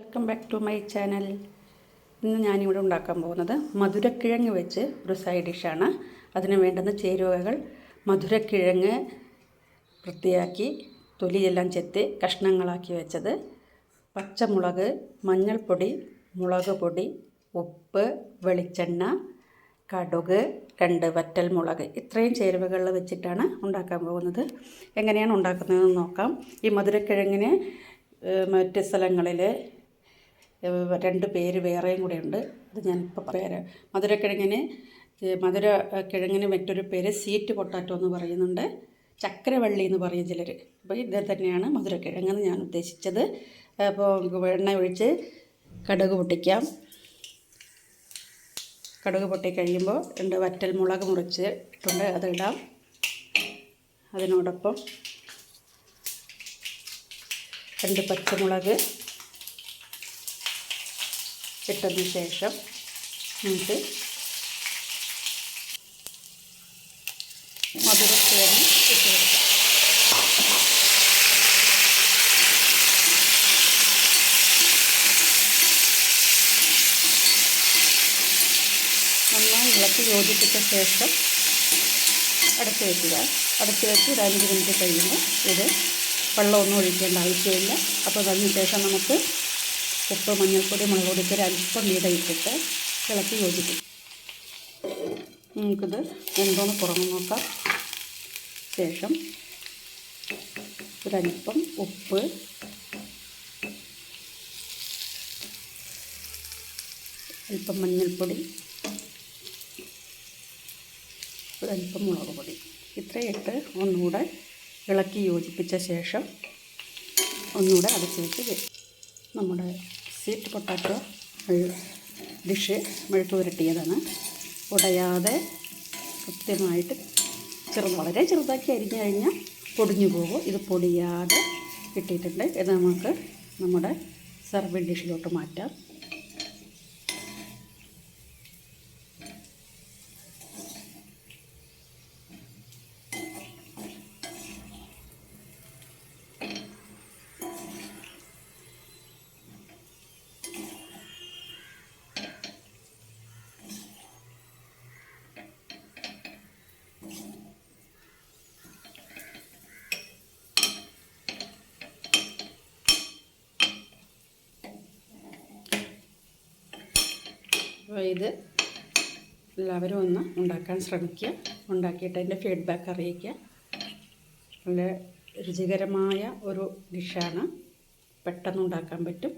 Welcome back to my channel ഇന്ന് ഞാനിവിടെ ഉണ്ടാക്കാൻ പോകുന്നത് മധുരക്കിഴങ്ങ് വെച്ച് ഒരു സൈഡ് ഡിഷാണ് അതിന് വേണ്ടുന്ന ചേരുവകൾ മധുരക്കിഴങ്ങ് വൃത്തിയാക്കി തൊലിയെല്ലാം ചെത്തി കഷ്ണങ്ങളാക്കി വെച്ചത്. പച്ചമുളക് മഞ്ഞൾപ്പൊടി മുളക് പൊടി ഉപ്പ് വെളിച്ചെണ്ണ കടുക് രണ്ട് വറ്റൽ മുളക്. ഇത്രയും ചേരുവകൾ വെച്ചിട്ടാണ് ഉണ്ടാക്കാൻ പോകുന്നത്. എങ്ങനെയാണ് ഉണ്ടാക്കുന്നതെന്ന് നോക്കാം. ഈ മധുരക്കിഴങ്ങിന് മറ്റ് സ്ഥലങ്ങളിൽ രണ്ട് പേര് വേറെയും കൂടെ ഉണ്ട്. അത് ഞാനിപ്പോൾ പറയാം. മധുരക്കിഴങ്ങിന് ഏഹ്, മധുര കിഴങ്ങിന് മറ്റൊരു പേര് സീറ്റ് പൊട്ടാറ്റോ എന്ന് പറയുന്നുണ്ട്. ചക്രവള്ളി എന്ന് പറയും ചിലർ അപ്പോൾ ഇത് തന്നെയാണ് മധുരക്കിഴങ്ങെന്ന് ഞാൻ ഉദ്ദേശിച്ചത്. അപ്പോൾ എണ്ണ ഒഴിച്ച് കടുക് പൊട്ടിക്കാം. കടുക് പൊട്ടി കഴിയുമ്പോൾ രണ്ട് വറ്റൽ മുളക് മുറിച്ച് ഇട്ടുണ്ട് അത് ഇടാം. അതിനോടൊപ്പം രണ്ട് പച്ചമുളക് ഇട്ടതിന് ശേഷം നമുക്ക് മധുരക്കിഴങ്ങ് ഇട്ട് കൊടുക്കാം നന്നായി ഇളക്കി യോജിപ്പിച്ച ശേഷം അടച്ച് വയ്ക്കുക അടച്ച് വെച്ച് ഒരു അഞ്ച് മിനിറ്റ് കഴിയുമ്പോൾ ഇത് വെള്ളമൊന്നും ഒഴിക്കേണ്ട ആവശ്യമില്ല. അപ്പോൾ അതിന് ശേഷം നമുക്ക് ഉപ്പ് മഞ്ഞൾപ്പൊടി മുളക് പൊടി ഒരു അല്പം വീതം ഇട്ടിട്ട് ഇളക്കി യോജിക്കും നമുക്കിത് എന്തോന്ന് തുറന്ന് നോക്കാം. ശേഷം ഒരല്പം ഉപ്പ്. അല്പം മഞ്ഞൾപ്പൊടി. ഒരല്പം മുളക് പൊടി ഇത്രയിട്ട് ഒന്നുകൂടെ ഇളക്കി യോജിപ്പിച്ച ശേഷം ഒന്നുകൂടെ അടച്ചു വെച്ച് വരും നമ്മുടെ സ്വീറ്റ് പൊട്ടാറ്റോ ഡിഷ് മെഴുക്ക് പുരട്ടിയതാണ്. ഉടയാതെ കൃത്യമായിട്ട് ചെറു വളരെ ചെറുതാക്കി അരിഞ്ഞു കഴിഞ്ഞാൽ പൊടിഞ്ഞു പോകും. ഇത് പൊടിയാതെ കിട്ടിയിട്ടുണ്ട്. ഇത് നമുക്ക് നമ്മുടെ സർവിങ് ഡിഷിലോട്ട് മാറ്റാം. അപ്പോൾ ഇത് എല്ലാവരും ഒന്ന് ഉണ്ടാക്കാൻ ശ്രമിക്കുക. ഉണ്ടാക്കിയിട്ട് അതിന്റെ ഫീഡ്ബാക്ക് അറിയിക്കുക. നല്ല രുചികരമായ ഒരു ഡിഷാണ് പെട്ടെന്ന് ഉണ്ടാക്കാൻ പറ്റും.